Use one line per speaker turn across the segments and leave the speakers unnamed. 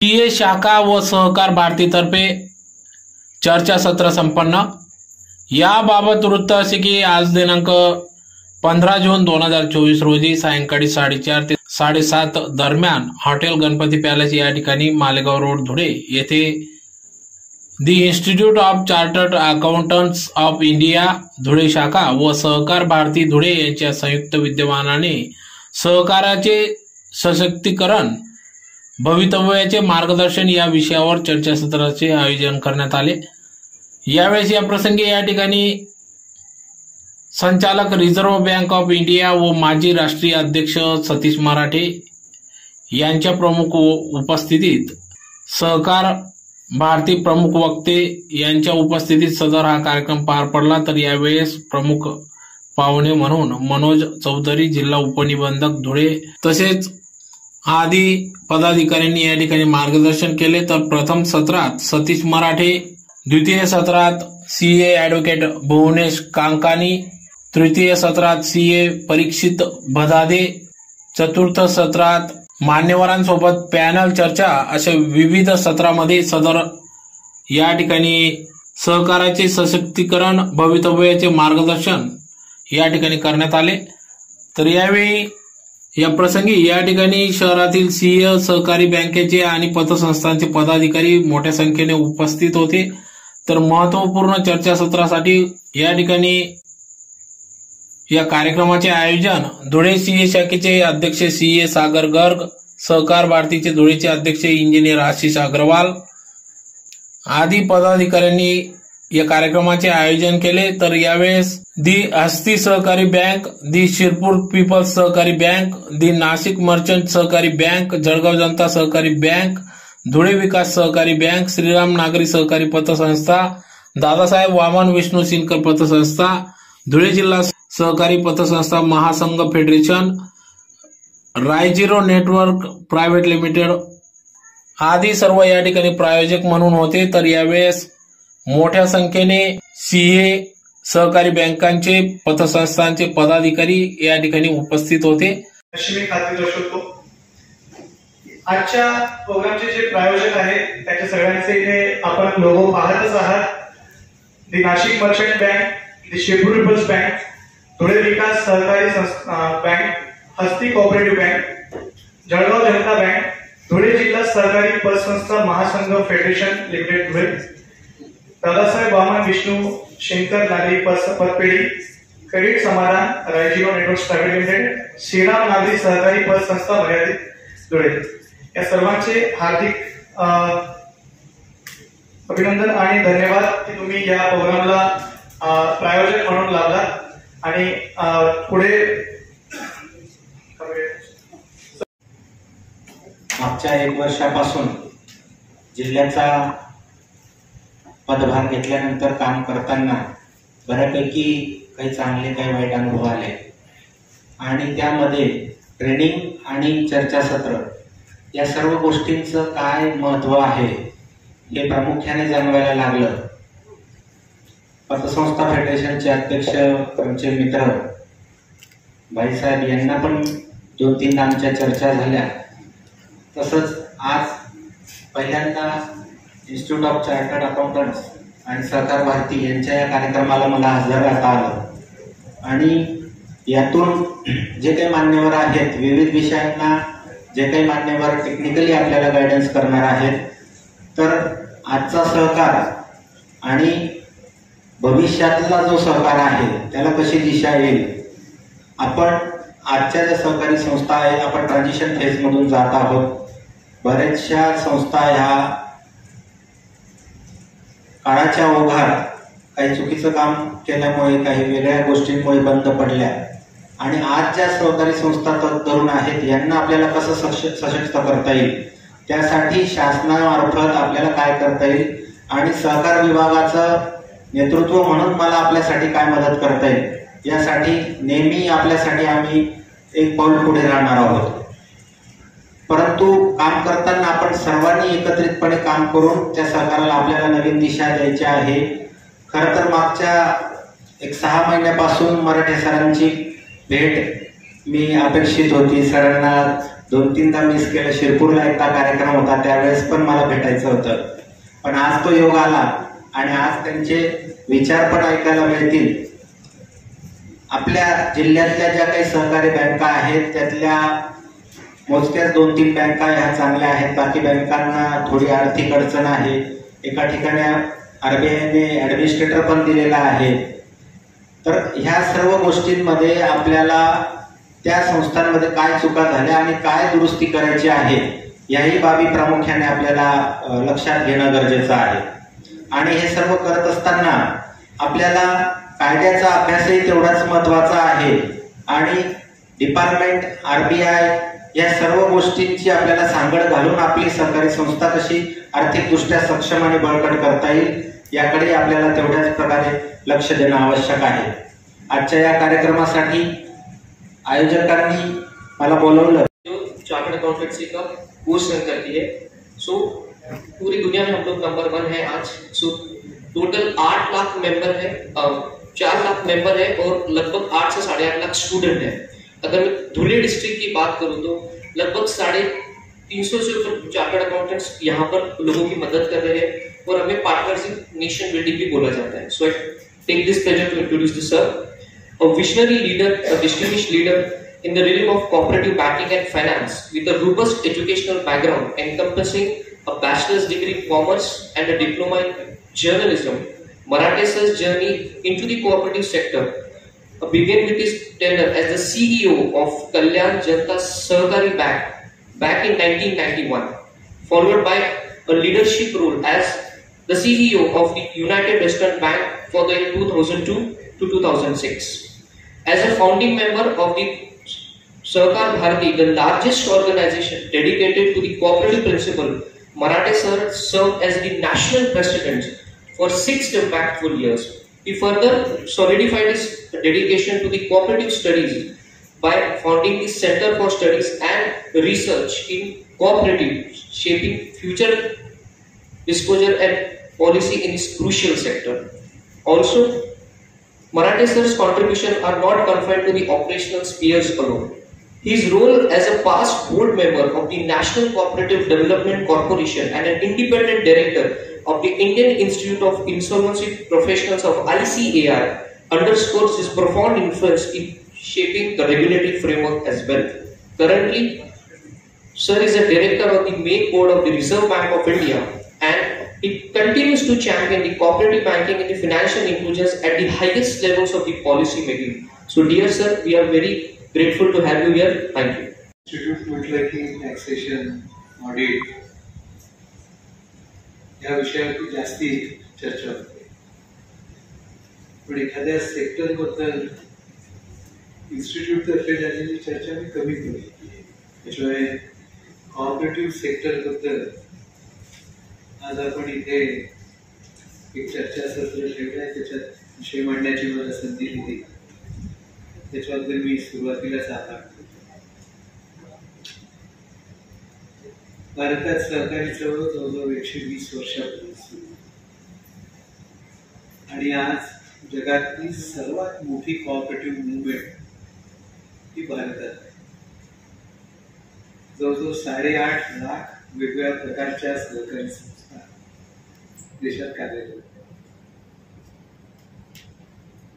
PA शाखा व सहकार भारतीतर्फे चर्चासत्र संपन्न. याबाबत वृत्त असे की आज दिनांक पंधरा जून दोन हजार चोवीस रोजी सायंकाळी साडेचार ते साडेसात दरम्यान हॉटेल गणपती पॅलेस या ठिकाणी मालेगाव रोड धुळे येथे the institute of chartered accountants of India Dhule शाखा व सहकार भारती धुळे यांच्या संयुक्त विद्यमानाने सहकाराचे सशक्तीकरण भवितव्याचे मार्गदर्शन या विषयावर चर्चासत्राचे आयोजन करण्यात आले. यावेळेस या प्रसंगी या ठिकाणी संचालक रिझर्व्ह बँक ऑफ इंडिया व माजी राष्ट्रीय अध्यक्ष सतीश मराठे यांच्या प्रमुख उ- उपस्थितीत सहकार भारती प्रमुख वक्ते यांच्या उपस्थितीत सदर हा कार्यक्रम पार पडला. तर यावेळेस प्रमुख पाहुणे म्हणून मनोज चौधरी जिल्हा उपनिबंधक धुळे तसेच आदी पदाधिकाऱ्यांनी या ठिकाणी मार्गदर्शन केले. तर प्रथम सत्रात सतीश मराठे द्वितीय सत्रात C A advocate Bhuvanesh Kankani तृतीय सत्रात सी ए परीक्षित भदादे चतुर्थ सत्रात मान्यवरांसोबत पॅनल चर्चा अशा विविध सत्रामध्ये सदर या ठिकाणी सहकाराचे सशक्तीकरण भवितव्याचे मार्गदर्शन या ठिकाणी करण्यात आले. तर यावेळी या प्रसंगी या ठिकाणी शहरातील सीए सहकारी बँकेचे आणि पतसंस्थांचे पदाधिकारी मोठ्या संख्येने उपस्थित होते. तर महत्त्वपूर्ण चर्चासत्रासाठी या ठिकाणी या कार्यक्रमाचे आयोजन धुळे सीए शाखेचे अध्यक्ष सीए सागर गर्ग सहकार भारतीचे धुळेचे अध्यक्ष इंजिनियर आशिष अग्रवाल आदी पदाधिकाऱ्यांनी या कार्यक्रमाचे आयोजन केले. तर यावेळेस दी हस्ती सहकारी बँक दी शिरपूर पीपल्स सहकारी बँक दी नाशिक मर्चंट सहकारी बँक जळगाव जनता सहकारी बँक धुळे विकास सहकारी बँक श्रीराम नागरी सहकारी पतसंस्था दादासाहेब वामन विष्णू सिनकर पतसंस्था धुळे जिल्हा सहकारी पतसंस्था महासंघ federation Raizero network private limited आदी सर्व या ठिकाणी प्रायोजक म्हणून होते. तर यावेळेस मोठ्या संख्येने सीए सहकारी बँकांचे पतसंस्थांचे पदाधिकारी या ठिकाणी उपस्थित होते.
अशी मी खात्री दर्शवतो आजच्या प्रोग्रामचे जे प्रायोजक आहेत त्याच्या सगळ्यांचे इथे आपण लोगो पाहतच आहात. The Nashik merchant bank the Shirpur people's bank Dhule Vikas सहकारी संस्था- bank Hasti cooperative bank Jalgaon Janata bank Dhule जिल्हा सहकारी पतसंस्था महासंघ फेडरेशन लिमिटेड धुळे. दादासाहेब वामन विष्णू शंकर नागरी पतपेढी credit Samadhan Raizero network private limited Shriram नागरी सहकारी पतसंस्था मर्यादित धुळे. या सर्वांचे हार्दिक अभिनंदन आणि धन्यवाद की तुम्ही या प्रोग्रामला प्रायोजक म्हणून लावला आणि पुढे
मागच्या एक वर्षापासून जिल्ह्याचा पदभार घेतल्यानंतर काम करताना बऱ्यापैकी काही चांगले काही वाईट अनुभव आले. आणि त्यामध्ये ट्रेनिंग आणि चर्चासत्र या सर्व गोष्टींचं काय महत्त्व आहे हे प्रामुख्याने जाणवायला लागलं. पतसंस्था फेडरेशनचे अध्यक्ष आमचे मित्र भाईसाहेब यांना पण दोन तीन आमच्या चर्चा झाल्या. तसंच आज पहिल्यांदा इन्स्टिट्यूट ऑफ चार्टर्ड अकाउंटंट्स आणि सरकार भारती यांच्या या कार्यक्रमाला मला हजर राहता आलं. आणि यातून जे काही मान्यवर आहेत विविध विषयांना जे काही मान्यवर टेक्निकली आपल्याला गायडन्स करणार आहेत तर आजचा सहकार आणि भविष्यातला जो सहकार आहे त्याला कशी दिशा येईल? आपण आजच्या ज्या सहकारी संस्था आहेत आपण ट्रान्झिशन फेजमधून जात आहोत. बऱ्याचशा संस्था ह्या काळाच्या ओघात काही चुकीचं काम केल्यामुळे काही वेगळ्या गोष्टींमुळे बंद पडल्या. आणि आज ज्या सहकारी संस्था तरुण आहेत यांना आपल्याला कसं सश- सशक्त करता येईल? त्यासाठी शासनामार्फत आपल्याला काय करता येईल? आणि सहकार विभागाचं नेतृत्व म्हणून मला आपल्यासाठी काय मदत करता येईल? यासाठी नेहमी आपल्यासाठी आम्ही एक पाऊल पुढे राहणार आहोत. परंतु काम करताना आपण सर्वांनी एकत्रितपणे काम करून त्या सरकारला आपल्याला नवीन दिशा द्यायची आहे. खरं तर मागच्या एक सहा महिन्यापासून मराठे सरांची भेट मी अपेक्षित होती. सरांना दोन तीनदा मिस केलं. शिरपूरला एकदा कार्यक्रम होता. त्यावेळेस पण मला भेटायचं होतं. पण आज तो योग आला आणि आज त्यांचे विचार पण ऐकायला मिळतील. आपल्या जिल्ह्यातल्या ज्या काही सहकारी बँका आहेत त्यातल्या मोजक्याच दोन तीन बँका ह्या चांगल्या आहेत. बाकी बँकांना थोडी आर्थिक अडचण आहे. एका ठिकाणी आरबीआयने ऍडमिनिस्ट्रेटर पण दिलेला आहे. तर ह्या सर्व गोष्टींमध्ये आपल्याला त्या संस्थांमध्ये काय चुका झाल्या आणि काय दुरुस्ती करायची आहे याही बाबी प्रामुख्याने आपल्याला लक्षात घेणं गरजेचं आहे. आणि हे सर्व करत असताना आपल्याला कायद्याचा अभ्यासही तेवढाच महत्त्वाचा आहे. आणि डिपार्टमेंट आरबीआय या सर्व गोष्टींची आपल्याला सांगड घालून आपली सहकारी संस्था कशी आर्थिकदृष्ट्या सक्षम आणि बळकट करता येईल याकडे आपल्याला तेवढ्याच प्रकारे लक्ष देणं आवश्यक आहे. आजच्या या कार्यक्रमासाठी आयोजकांनी मला बोलवलं.
जो चार्टर्ड अकाउंटेंसी का कोर्स करती है. सो पूरी दुनिया में हम लोग नंबर वन है आज. सो टोटल आठ लाख मेंबर है चार लाख मेंबर है और लगभग आठ से साढ़े आठ लाख स्टूडेंट है. अगर मैं धुले डिस्ट्रिक्ट की बात करूँ तो लगभग साढ़े तीन सौ से ऊपर चार्टर्ड अकाउंटेंट्स यहाँ पर लोगों की मदद कर रहे हैं और हमें पार्टनरशिप नेशन बिल्डिंग भी बोला जाता है। So I take this pleasure to introduce the sir a visionary leader a distinguished leader in the realm of cooperative banking and finance with a robust educational background encompassing a bachelor's degree commerce and a diploma in journalism Marathe journey into the sector began with his tenure as the CEO of Kalyan Janta Sahkari Bank back in 1991, followed by a leadership role as the CEO of the United Western Bank for the 2002 to 2006. As a founding member of the Sahkar Bharati, the largest organization dedicated to the cooperative principle, Marathe sir served as the national president for six impactful years. He further solidified his dedication to the cooperative studies by founding the Center for Studies and Research in Cooperative, shaping future disclosure and policy in this crucial sector. Also, Marathe contributions are not confined to the operational spheres alone. His role as a past board member of the National Cooperative Development Corporation and an independent director of the Indian Institute of Insolvency Professionals of ICAI underscores his profound influence in shaping the regulatory framework as well. Currently, Sir is a director of the main board of the Reserve Bank of India and it continues to champion the cooperative banking and the financial inclusions at the highest levels of the policy making. So dear sir, we are very grateful to have you here. Thank you.
Institute Taxation Audit या विषयावरती जास्ती चर्चा होते. पण एखाद्या सेक्टरबद्दल institute तर्फे झालेली चर्चा मी कमी केली त्याशिवाय कॉपरेटिव्ह सेक्टरबद्दल आज आपण इथे एक चर्चासत्र ठेवलंय त्याच्यात विषय मांडण्याची मला संधी दिली त्याच्याबद्दल मी सुरुवातीला आभार भारतात सहकारी चळवळ जवळजवळ एकशे वीस वर्षापूर्वी सुरू आणि आज जगातली सर्वात मोठी कॉपरेटिव्ह मुवमेंट ही भारतात आहे. जवळजवळ साडेआठ लाख वेगवेगळ्या प्रकारच्या सहकारी संस्था देशात कार्यरत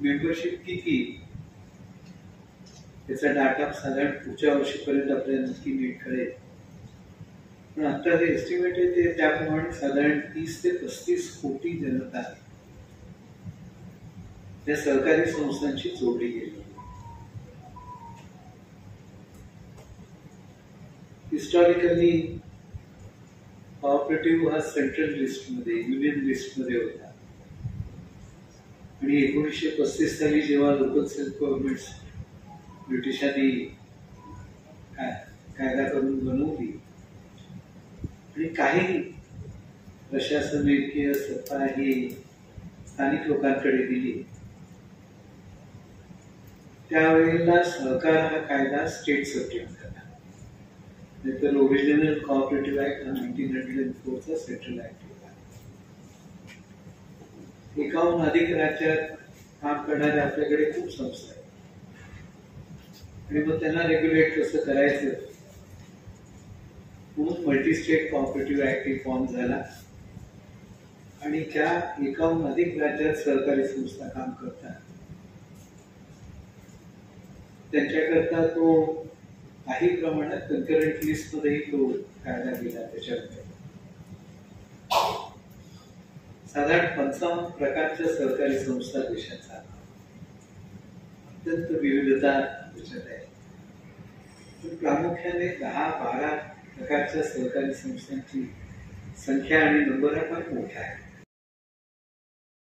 मेंबरशिप किती? त्याचा डाटा साधारण पुढच्या वर्षीपर्यंत आपल्याला नक्की नीट कळेल. पण आता जे एस्टिमेट आहे ते त्याप्रमाणे साधारण तीस ते पस्तीस कोटी जनता आहे. त्या सहकारी संस्थांशी जोडली गेली. हिस्टॉरिकली कॉपरेटिव्ह हा सेंट्रल लिस्टमध्ये युनियन लिस्टमध्ये होता. आणि एकोणीसशे पस्तीस साली जेव्हा लोकल सेल्फ गव्हर्नमेंट ब्रिटिशांनी काय कायदा करून बनवली काही प्रशासकीय सत्ता ही स्थानिक लोकांकडे दिली त्यावेळेला सहकार हा कायदा स्टेट सब्जेक्ट झाला. नाहीतर ओरिजिनल कॉपरेटिव्ह ऍक्ट हा नाईन्टीन हंड्रेड फोरचा सेंट्रल ऍक्ट होता. एकाहून अधिक राज्यात काम करणारे आपल्याकडे खूप संस्था आहेत. आणि मग त्यांना रेग्युलेट कसं करायचं? म्हणून मल्टी स्टेट ऍक्ट फॉर्म झाला. आणि ज्या एकाहून अधिक राज्यात सहकारी संस्था काम करतात. त्यांच्याकरता तो काही प्रमाणात कन्करंट लिस्ट मध्येही तो काढला गेला त्याच्यामध्ये. साधारण पंचावन्न प्रकारच्या सहकारी संस्था देशात अत्यंत विविधता त्याच्यात आहे. प्रामुख्याने दहा बारा प्रकारच्या सहकारी संस्थांची संख्या आणि नंबर हा फार मोठा आहे.